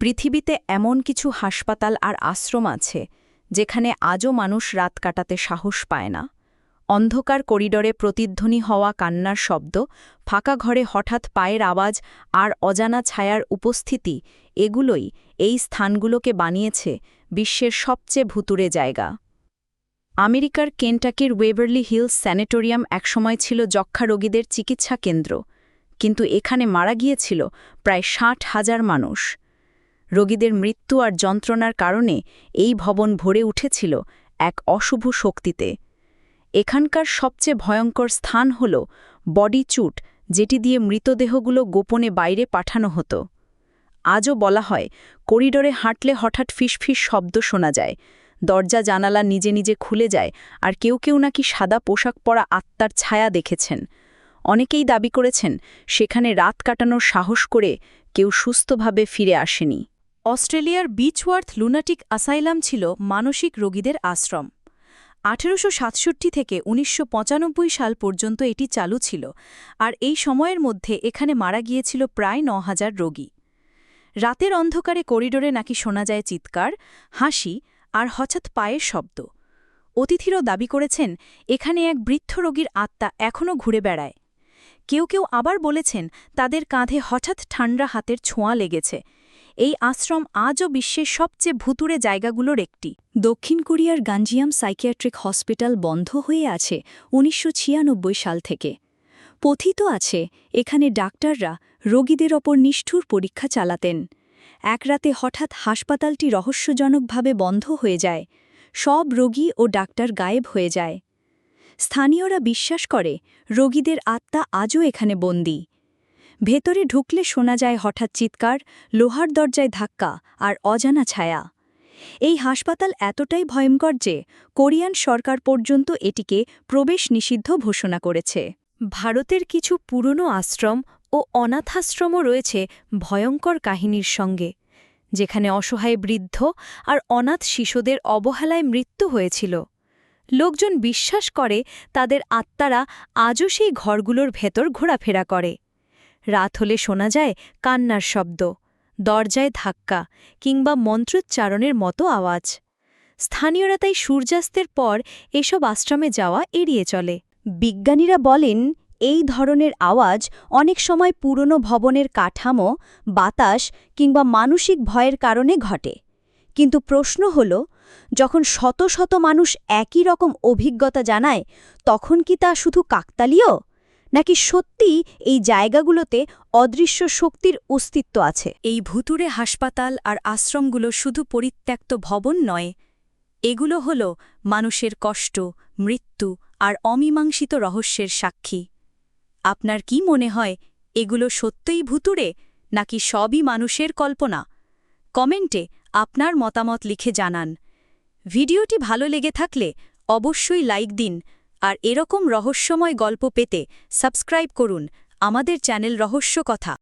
পৃথিবীতে এমন কিছু হাসপাতাল আর আশ্রম আছে, যেখানে আজও মানুষ রাত কাটাতে সাহস পায় না। অন্ধকার করিডরে প্রতিধ্বনি হওয়া কান্নার শব্দ, ফাঁকা ঘরে হঠাৎ পায়ের আওয়াজ আর অজানা ছায়ার উপস্থিতি, এগুলোই এই স্থানগুলোকে বানিয়েছে বিশ্বের সবচেয়ে ভুতুরে জায়গা। আমেরিকার কেন্টাকির ওয়েভারলি হিলস স্যানেটোরিয়াম একসময় ছিল যক্ষা রোগীদের চিকিৎসা কেন্দ্র, কিন্তু এখানে মারা গিয়েছিল প্রায় ষাট হাজার মানুষ। রোগীদের মৃত্যু আর যন্ত্রণার কারণে এই ভবন ভরে উঠেছিল এক অশুভ শক্তিতে। এখানকার সবচেয়ে ভয়ঙ্কর স্থান হল বডি চুট, যেটি দিয়ে মৃতদেহগুলো গোপনে বাইরে পাঠানো হতো। আজও বলা হয়, করিডোরে হাঁটলে হঠাৎ ফিসফিস শব্দ শোনা যায়। দরজা, জানালা নিজে নিজে খুলে যায় আর কেউ কেউ নাকি সাদা পোশাক পরা আত্মার ছায়া দেখেছেন। অনেকেই দাবি করেছেন, সেখানে রাত কাটানোর সাহস করে কেউ সুস্থভাবে ফিরে আসেনি। অস্ট্রেলিয়ার বিচওয়ার্থ লুনাটিক আসাইলাম ছিল মানসিক রোগীদের আশ্রম। আঠেরোশো সাতষট্টি থেকে উনিশশো পঁচানব্বই সাল পর্যন্ত এটি চালু ছিল, আর এই সময়ের মধ্যে এখানে মারা গিয়েছিল প্রায় ন হাজার রোগী। রাতের অন্ধকারে করিডোরে নাকি শোনা যায় চিৎকার, হাসি, আর হঠাৎ পায়ের শব্দ। অতিথিরও দাবি করেছেন, এখানে এক বৃদ্ধ রোগীর আত্মা এখনও ঘুরে বেড়ায়। কেউ কেউ আবার বলেছেন, তাদের কাঁধে হঠাৎ ঠান্ডা হাতের ছোঁয়া লেগেছে। এই আশ্রম আজও বিশ্বের সবচেয়ে ভুতুরে জায়গাগুলোর একটি। দক্ষিণ কোরিয়ার গাঞ্জিয়াম সাইকিয়াট্রিক হসপিটাল বন্ধ হয়ে আছে উনিশশো ছিয়ানব্বই সাল থেকে। কথিত আছে, এখানে ডাক্তাররা রোগীদের ওপর নিষ্ঠুর পরীক্ষা চালাতেন। এক রাতে হঠাৎ হাসপাতালটি রহস্যজনকভাবে বন্ধ হয়ে যায়। সব রোগী ও ডাক্তার গায়েব হয়ে যায়। স্থানীয়রা বিশ্বাস করে, রোগীদের আত্মা আজও এখানে বন্দী। ভেতরে ঢুকলে শোনা যায় হঠাৎ চিৎকার, লোহার দরজায় ধাক্কা আর অজানা ছায়া। এই হাসপাতাল এতটাই ভয়ঙ্কর যে কোরিয়ান সরকার পর্যন্ত এটিকে প্রবেশ নিষিদ্ধ ঘোষণা করেছে। ভারতের কিছু পুরনো আশ্রম ও অনাথাশ্রমও রয়েছে ভয়ঙ্কর কাহিনীর সঙ্গে, যেখানে অসহায় বৃদ্ধ আর অনাথ শিশুদের অবহেলায় মৃত্যু হয়েছিল। লোকজন বিশ্বাস করে তাদের আত্মারা আজও সেই ঘরগুলোর ভেতর ঘোরাফেরা করে। রাত হলে শোনা যায় কান্নার শব্দ, দরজায় ধাক্কা কিংবা মন্ত্রোচ্চারণের মতো আওয়াজ। স্থানীয়রা তাই সূর্যাস্তের পর এসব আশ্রমে যাওয়া এড়িয়ে চলে। বিজ্ঞানীরা বলেন, এই ধরনের আওয়াজ অনেক সময় পুরনো ভবনের কাঠামো, বাতাস কিংবা মানসিক ভয়ের কারণে ঘটে। কিন্তু প্রশ্ন হল, যখন শত শত মানুষ একই রকম অভিজ্ঞতা জানায়, তখন কি তা শুধু কাকতালীয়? নাকি সত্যি এই জায়গাগুলোতে অদৃশ্য শক্তির অস্তিত্ব আছে? এই ভুতুরে হাসপাতাল আর আশ্রমগুলো শুধু পরিত্যক্ত ভবন নয়, এগুলো হল মানুষের কষ্ট, মৃত্যু আর অমীমাংসিত রহস্যের সাক্ষী। আপনার কি মনে হয়, এগুলো সত্যই ভুতুরে নাকি সবই মানুষের কল্পনা? কমেন্টে আপনার মতামত লিখে জানান। ভিডিওটি ভালো লেগে থাকলে অবশ্যই লাইক দিন আর এরকম রহস্যময় গল্প পেতে সাবস্ক্রাইব করুন আমাদের চ্যানেল রহস্য কথা।